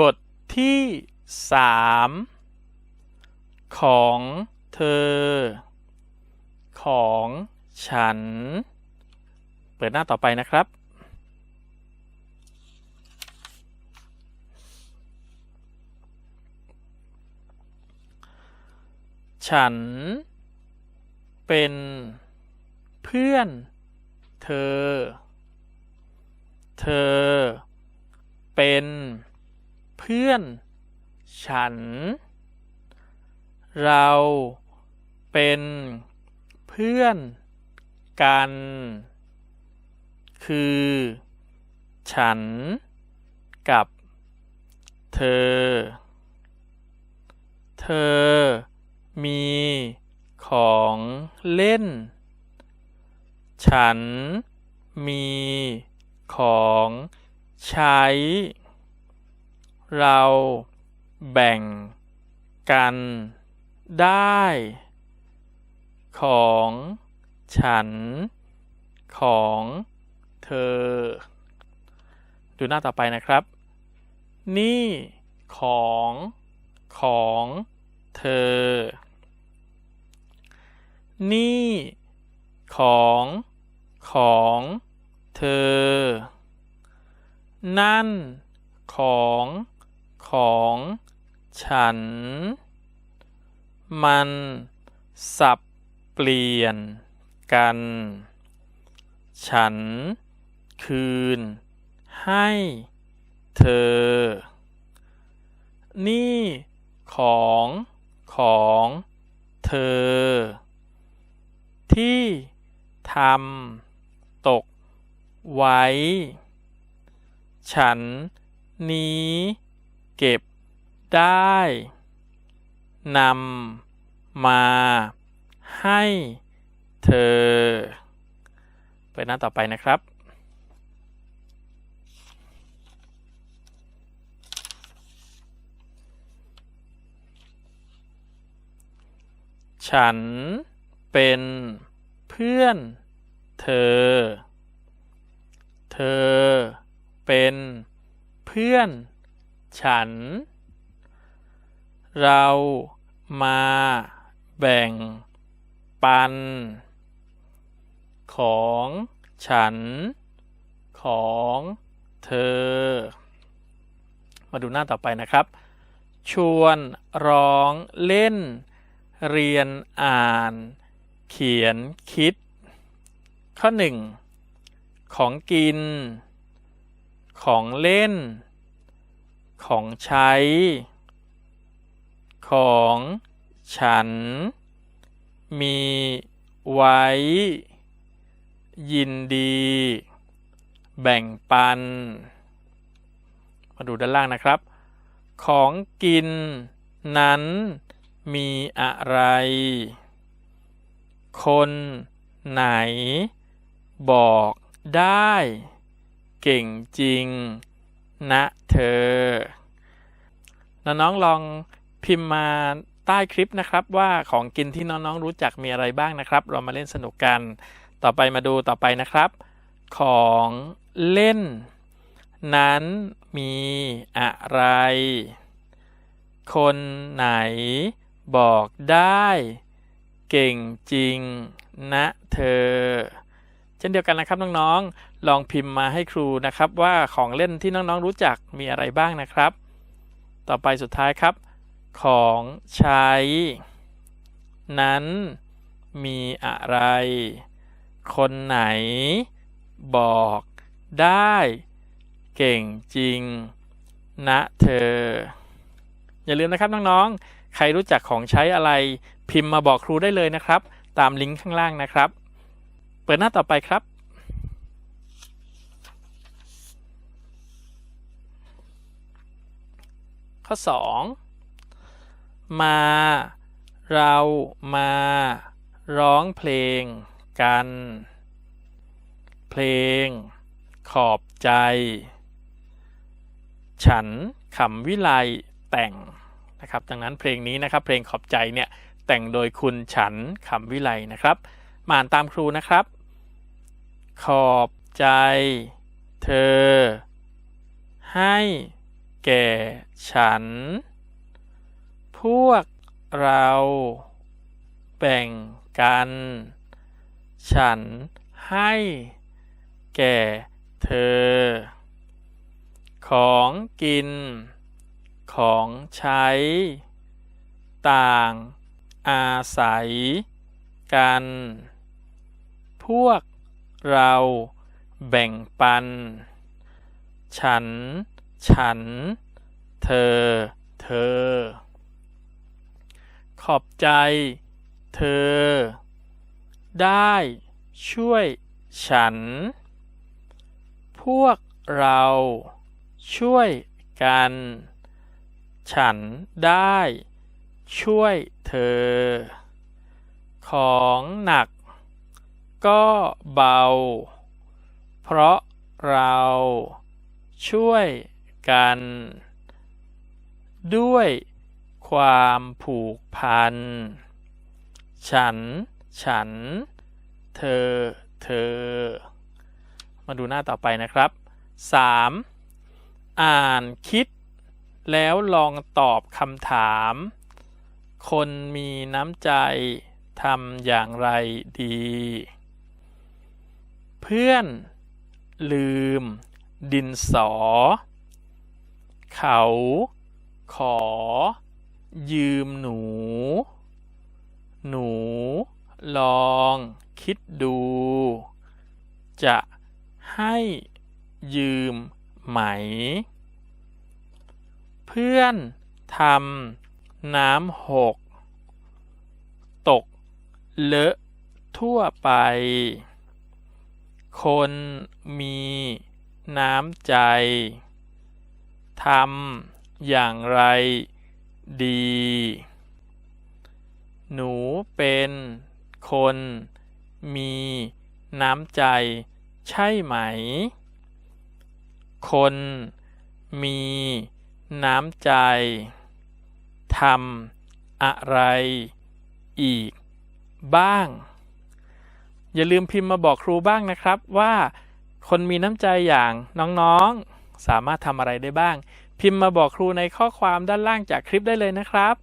บทที่สามของเธอ ของฉัน เปิดหน้าต่อไปนะครับ ฉัน เป็นเพื่อน เธอ เธอเป็น พื่อน ฉัน เราเป็นเพื่อนกัน คือ ฉัน กับเธอ เธอมีของเล่น ฉันมีของใช้ เราแบ่งกันได้ของฉันของเธอ ดูหน้าต่อไปนะครับ นี่ของของเธอ นี่ของของเธอ นั่นของ ของฉัน มันสับเปลี่ยนกัน ฉันคืนให้เธอ นี่ของของเธอ ที่ทำตกไว้ ฉันนี้ เก็บได้นำมาให้เธอ เปิดหน้าต่อไปนะครับ ฉันเป็นเพื่อนเธอ เธอเป็นเพื่อน ฉัน เรามาแบ่งปัน ของฉัน ของเธอ มาดูหน้าต่อไปนะครับ ชวนร้องเล่น เรียนอ่าน เขียนคิด ข้อหนึ่งของกิน ของเล่น ของใช้ ของฉัน มีไว้ ยินดี แบ่งปัน มาดูด้านล่างนะครับ ของกินนั้นมีอะไร คนไหน บอกได้ เก่งจริง นะเธอ น้องๆลองพิมพ์มาใต้คลิปนะครับว่าของกินที่น้องๆรู้จักมีอะไรบ้างนะครับ เรามาเล่นสนุกกัน ต่อไปมาดูต่อไปนะครับ ของเล่น นั้นมีอะไร คนไหนบอกได้ เก่งจริงนะเธอ เช่นเดียวกันนะครับน้องๆ ลองพิมพ์มาให้ครูนะครับว่าของเล่นที่น้องๆ รู้จักมีอะไรบ้างนะครับ ต่อไปสุดท้ายครับ ของใช้ นั้น มีอะไร คนไหน บอก ได้ เก่งจริง นะเธอ อย่าลืมนะครับน้องๆ ใครรู้จักของใช้อะไร พิมพ์มาบอกครูได้เลยนะครับ ตามลิงก์ข้างล่างนะครับ เปิดหน้าต่อไปครับ ข้อ 2 มา เรามา ร้องเพลงกัน เพลง ขอบใจ ฉันขำวิไลแต่งนะครับ ดังนั้นเพลงนี้นะครับ เพลงขอบใจเนี่ยแต่งโดยคุณฉันขำวิไลนะครับมาอ่านตามครูนะครับ ขอบใจ เธอ ให้แก่ฉัน พวกเราแบ่งกัน ฉันให้แก่เธอ ของกิน ของใช้ ต่างอาศัยกัน พวก เราแบ่งปัน ฉัน ฉัน เธอ เธอ ขอบใจ เธอ ได้ช่วยฉัน พวกเราช่วยกัน ฉันได้ช่วยเธอ ของหนัก ก็เบา เพราะเราช่วยกัน ด้วยความผูกพัน ฉัน ฉัน เธอ เธอ มาดูหน้าต่อไปนะครับ 3. อ่านคิด แล้วลองตอบคำถาม คนมีน้ำใจทำอย่างไรดี เพื่อน ลืม ดินสอ เขา ขอ ยืมหนู หนู ลอง คิดดู จะให้ยืมไหม เพื่อนทำน้ำหก ตก เลอะ ทั่วไป คนมีน้ำใจ ทำอย่างไรดี หนูเป็นคนมีน้ำใจใช่ไหม คนมีน้ำใจ ทำอะไรอีกบ้าง อย่าลืมพิมพ์มาบอกครูบ้างนะครับว่าคนมีน้ำใจอย่างน้องๆ สามารถทำอะไรได้บ้าง พิมพ์มาบอกครูในข้อความด้านล่างจากคลิปได้เลยนะครับ